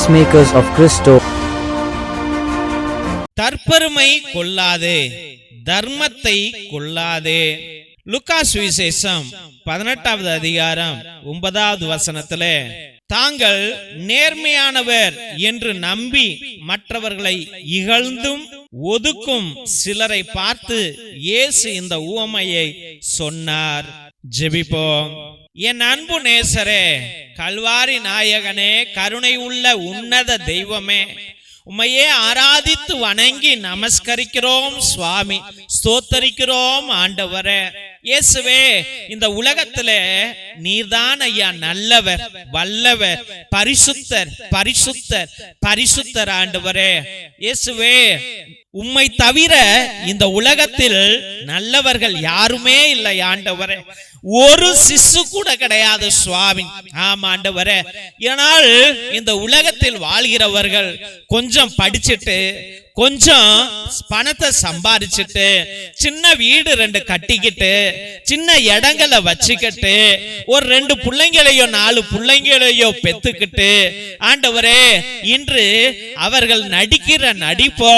peacemakers of Christo. தற்பெருமை கொள்ளாதே தர்மத்தை கொள்ளாதே. லுக்காஸ் விசேஷம் பதினெட்டாவது அதிகாரம் ஒன்பதாவது வசனத்துல தாங்கள் நேர்மையானவர் என்று நம்பி மற்றவர்களை இகழ்ந்தும் ஒதுக்கும் சிலரை பார்த்து இயேசு இந்த உவமையை சொன்னார். ஜெபிப்போம். என் அன்பு நேசரே கல்வாரி நாயகனே கருணை உள்ள உன்னத தெய்வமே உம்மையே ஆராதித்து வணங்கி நமஸ்கரிக்கிறோம் சுவாமி. ஸ்தோத்தரிக்கிறோம் ஆண்டவரே. இயேசுவே இந்த உலகத்துல நீர்தான் ஐயா நல்லவர் வல்லவர் பரிசுத்தர் பரிசுத்தர் பரிசுத்தர் ஆண்டவரே. இயேசுவே உம்மை தவிர இந்த உலகத்தில் நல்லவர்கள் யாருமே இல்லை ஆண்டவரே. ஒரு சிசு கூட கிடையாது சுவாமி. ஆமா ஆண்டவரே. ஏனால் இந்த உலகத்தில் வாழ்கிறவர்கள் கொஞ்சம் படிச்சுட்டு கொஞ்சம் பணத்தை சம்பாதிச்சுட்டு சின்ன வீடு ரெண்டு கட்டிக்கிட்டு சின்ன இடங்களை வச்சுக்கிட்டு ஒரு ரெண்டு பிள்ளைங்களையோ நாலு பிள்ளைங்களையோ பெத்துக்கிட்டு ஆண்டவரே இன்று அவர்கள் நடிக்கிற நடிப்போ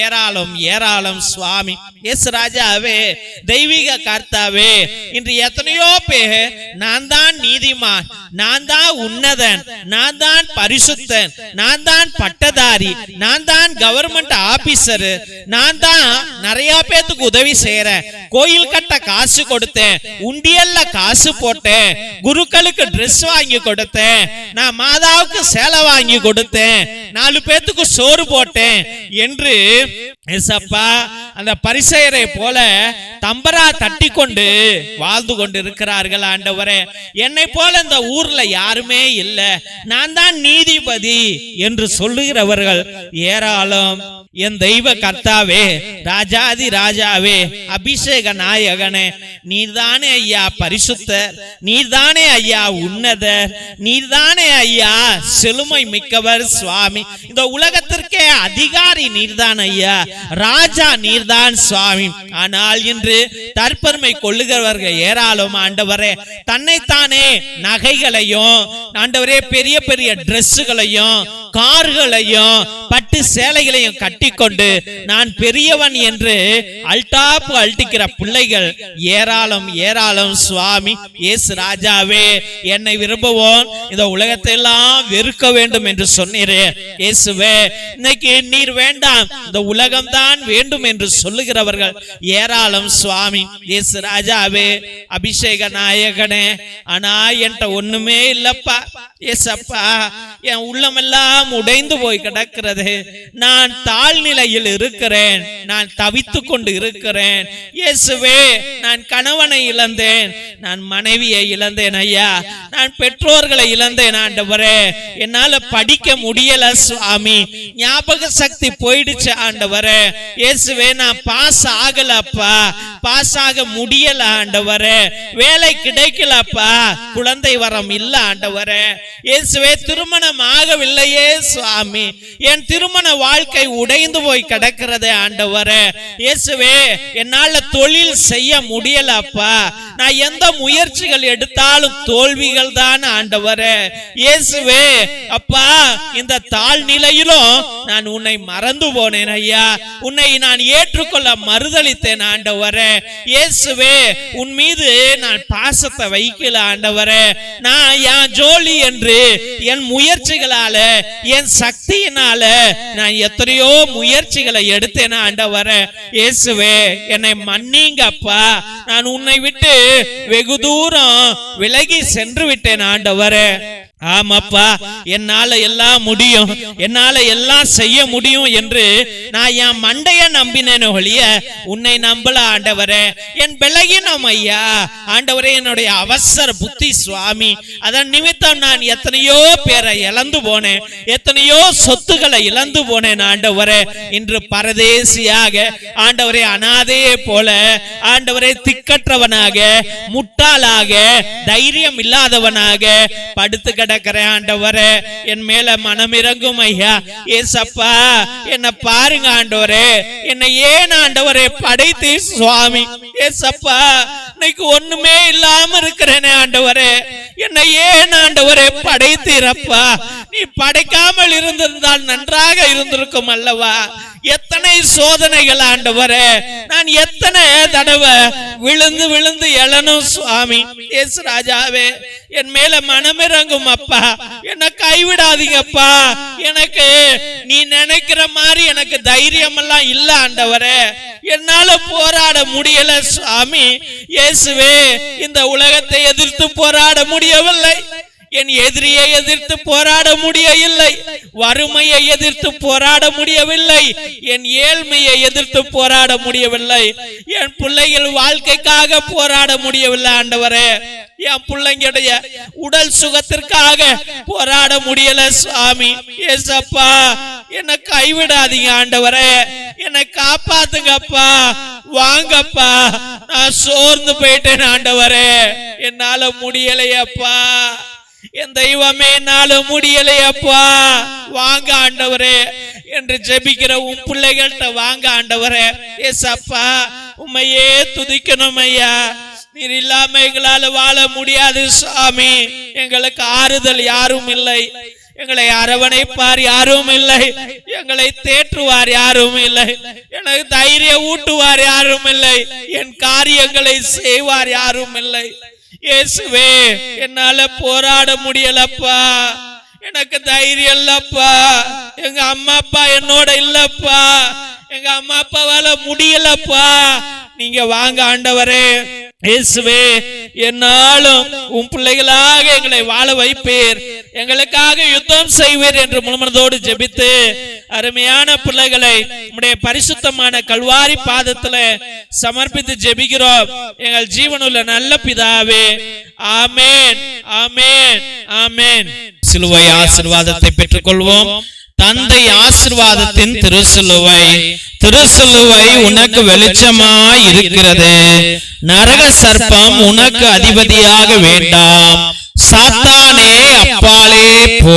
ஏராளம் ஏராளம் சுவாமி. எஸ் ராஜாவே தெய்வீக கர்த்தாவே இன்று எத்தனையோ பேர் நான் தான் நீதிமான் நான் தான் உன்னதன் நான் தான் பரிசுத்தன் நான் தான் பட்டதாரி நான் தான் கவர்மெண்ட் ஆபீசர். நான் தான் நிறைய பேத்துக்கு உதவி செய்யறேன் கோயில் கட்ட காசு கொடுத்தேன். உண்டியல்ல காசு போட்டேன். குருக்களுக்கு ட்ரெஸ் வாங்கி கொடுத்தேன். நான் மாதாவுக்கு சேலை வாங்கி கொடுத்தேன். நாலு பேத்துக்கு சோறு போட்டேன். என்று ஏசப்பா அந்த பரிசெயரை போல தம்பரா தட்டி கொண்டு வாழ்ந்து கொண்டு இருக்கிறார்கள் ஆண்டவரே. என்னை போல இந்த ஊர்ல யாருமே இல்லை. நான் தான் நீதிபதி என்று சொல்லுகிறவர்கள் ஏராளம். என் தெய்வ கர்த்தாவே ராஜாதி ராஜாவே அபிஷேக நாயகனே நீர்தானே ஐயா பரிசுத்தர் நீர்தானே ஐயா உன்னதர் நீர்தானே ஐயா செழுமை மிக்கவர் சுவாமி. இந்த உலகத்திற்கே அதிகாரி நீர்தான் ஐயா. ராஜா நீர்தான் சுவாமி. ஆனால் இன்று தற்பெருமை கொள்ளுகிறவர்கள் ஏராளம் ஆண்டவரே தன்னைத்தானே நகைகளையும் ஆண்டவரே பெரிய பெரிய டிரெஸ்ஸுகளையும் கார்களையும் பட்டு சேலைகளையும் கட்டிக்கொண்டு நான் பெரியவன் என்று அல்டாப்பு அல்டிக்கிற பிள்ளைகள் ஏராளம் ஏராளம் சுவாமி ஏசு ராஜாவே என்னை விரும்புவோம் இந்த உலகத்தை எல்லாம் வெறுக்க வேண்டும் என்று சொன்னீரே. இயேசுவே இன்னைக்கு நீர் வேண்டாம். இந்த உலகம் தான் வேண்டும் என்று சொல்லுகிறவர்கள் ஏராளம் சுவாமி இயேசு ராஜாவே அபிஷேக நாயகனே. ஆனா என்கிட்ட ஒண்ணுமே இல்லப்பா ஏசப்பா என் உள்ளமெல்லாம் உடைந்து போய் கிடக்கிறது. நான் தாழ்நிலையில் இருக்கிறேன் நான் தவித்து கொண்டு இருக்கிறேன். இயேசுவே நான் கணவனை இழந்தேன் நான் மனைவியை இழந்தேன் ஐயா. நான் பெற்றோர்களை இழந்தேன் ஆண்டவரே. என்னால படிக்க முடியல சுவாமி. ஞாபக சக்தி போயிடுச்சு ஆண்டவரே. இயேசுவே நான் பாஸ் ஆகலப்பா. பாஸ் ஆக முடியல ஆண்டவரே. வேலை கிடைக்கலப்பா. குழந்தை வரம் இல்ல ஆண்டவரே. இயேசுவே திருமணம் ஆகவில்லையே சுவாமி. என் திருமண வாழ்க்கை உடைந்து போய் கிடக்கிறது ஆண்டவரே. இயேசுவே என்னால தொழில் செய்ய முடியலப்பா. நான் எந்த முயற்சிகள் எடுத்தாலும் தோல்விகள் தான் ஆண்டவரே. இயேசுவே அப்பா இந்த தாழ் நிலையிலும் நான் உன்னை மறந்து போனேன் ஐயா. உன்னை நான் ஏற்றுக்கொள்ள மறுதளித்தேன் ஆண்டவரே. இயேசுவே உன் மீது நான் பாசத்தை வைக்கல ஆண்டவரே. நான் என் ஜோலி என்று என் முயற்சிகளால என் சக்தியினால நான் எத்தனையோ முயற்சிகளை எடுத்தேன் ஆண்டவரே. இயேசுவே என்னை மன்னிங்கப்பா. நான் உன்னை விட்டு வெகு தூரம் விலகி சென்று விட்டேன் ஆண்டவரே. ஆமாப்பா என்னால எல்லாம் முடியும். என்னால எல்லாம் செய்ய முடியும் என்று நான் என் மண்டைய நம்பினேன் ஒழிய உன்னை நம்பல ஆண்டவரே. என் பலகீனம் ஐயா. ஆண்டவரே என்னுடைய அவசர புத்தி சுவாமி அதன் நிமித்தம் நான் எத்தனையோ பேரை இழந்து போனேன். எத்தனையோ சொத்துக்களை இழந்து போனேன் ஆண்டவரே. இன்று பரதேசியாக ஆண்டவரே அனாதையே போல ஆண்டவரே திக்கற்றவனாக முட்டாளாக தைரியம் இல்லாதவனாக படுத்து கிடக்கிறேன் ஆண்டவரே என் மேல மனம் இறங்கும் ஐயா. ஏசப்பா என்ன பாருங்க ஆண்டவரே. என்னை ஏன் ஆண்டவரே படைத்து சுவாமி? ஏசப்பா இன்னைக்கு ஒண்ணுமே இல்லாம இருக்கிறேனே ஆண்டவரே. என்னை ஏன் ஆண்டவரே படைத்தீரப்பா. நீ படைக்காமல் இருந்திருந்தால் நன்றாக இருந்திருக்கும் அல்லவா? எத்தனை சோதனைகள் ஆண்டவரே. நான் எத்தனை தடவை விழுந்து விழுந்து எழனும் சுவாமி. இயேசு ராஜாவே என் மேல மனமிறங்கும் அப்பா. என்ன கைவிடாதீங்கப்பா. எனக்கு நீ நினைக்கிற மாதிரி எனக்கு தைரியம் எல்லாம் இல்ல ஆண்டவரே. என்னால போராட முடியல சுவாமி. இயேசுவே இந்த உலகத்தை எதிர்த்து போராட முடியவில்லை. என் எதிரியை எதிர்த்து போராட முடியவில்லை. வறுமையை எதிர்த்து போராட முடியவில்லை. என் ஏழ்மையை எதிர்த்து போராட முடியவில்லை. என் பிள்ளைகள் வாழ்க்கைக்காக போராட முடியவில்லை ஆண்டவரே. என் பிள்ளைங்களுடைய உடல் சுகத்திற்காக போராட முடியல சுவாமி ஏசப்பா என்னை கைவிடாதீங்க ஆண்டவரே. என்னை காப்பாத்துங்கப்பா. வாங்கப்பா. நான் சோர்ந்து போயிட்டேன் ஆண்டவரே. என்னால முடியலையப்பா. என் தெய்வமே என்னால முடியலையப்பா வாங்க ஆண்டவரே என்று ஜெபிக்கிற உன் பிள்ளைகள்கிட்ட வாங்க ஆண்டவரே. ஏசப்பா உண்மையே துதிக்கணும் ஐயா. நீர் இல்லாம எங்களால வாழ முடியாது சாமி எங்களுக்கு ஆறுதல் யாரும் இல்லை. எங்களை அரவணைப்பார் யாரும் இல்லை. எங்களை தேற்றுவார் யாரும் இல்லை. எனக்கு தைரியம் ஊட்டுவார் யாரும் இல்லை. என் காரியங்களை செய்வார் யாரும் இல்லை. இயேசுவே என்னால போராட முடியலப்பா. எனக்கு தைரியம் இல்லப்பா. எங்க அம்மா அப்பா என்னோட இல்லப்பா. எங்க அம்மா அப்பாவால முடியலப்பா. நீங்க வாங்க ஆண்டவரே. இயேசுவே என்னாலும் உன் பிள்ளைகளாக எங்களை வாழ வைப்பீர். எங்களுக்காக யுத்தம் செய்வீர் என்று முழுமனதோடு ஜெபித்து அருமையான பிள்ளைகளை நம்முடைய பரிசுத்தமான கல்வாரி பாதத்துல சமர்ப்பித்து ஜெபிக்கிறோம். எங்கள் ஜீவனுள்ள நல்ல பிதாவே ஆமேன் ஆமேன் ஆமேன். சிலுவை ஆசிர்வாதத்தை பெற்றுக் கொள்வோம் தந்தை ஆசிர்வாதத்தின் திருசிலுவை திருசிலுவை உனக்கு வெளிச்சமாய் இருக்கிறது. நரக சர்ப்பம் உனக்கு அதிபதியாக வேண்டாம். சாத்தானே அப்பாலே போ.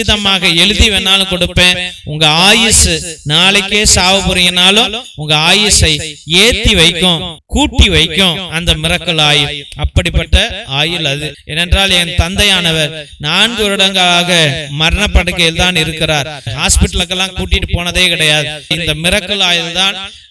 கச்சிதமாக எழுதி வேணாலும் கொடுப்பேன். உங்க ஆயுசு நாளைக்கே சாவு போறீங்கனாலும் உங்க ஆயுசை ஏத்தி வைக்கும் கூட்டி வைக்கும். அந்த மிரக்கல் ஆயுள். அப்படிப்பட்ட ஆயுள் அது. ஏனென்றால் என் தந்தையானவர் நான்கு வருடங்களாக மரண படுக்கையில் தான் இருக்கிறார். ஹாஸ்பிட்டலுக்கெல்லாம் கூட்டிட்டு போனதே கிடையாது. இந்த மிரக்கல் ஆயுள் தான்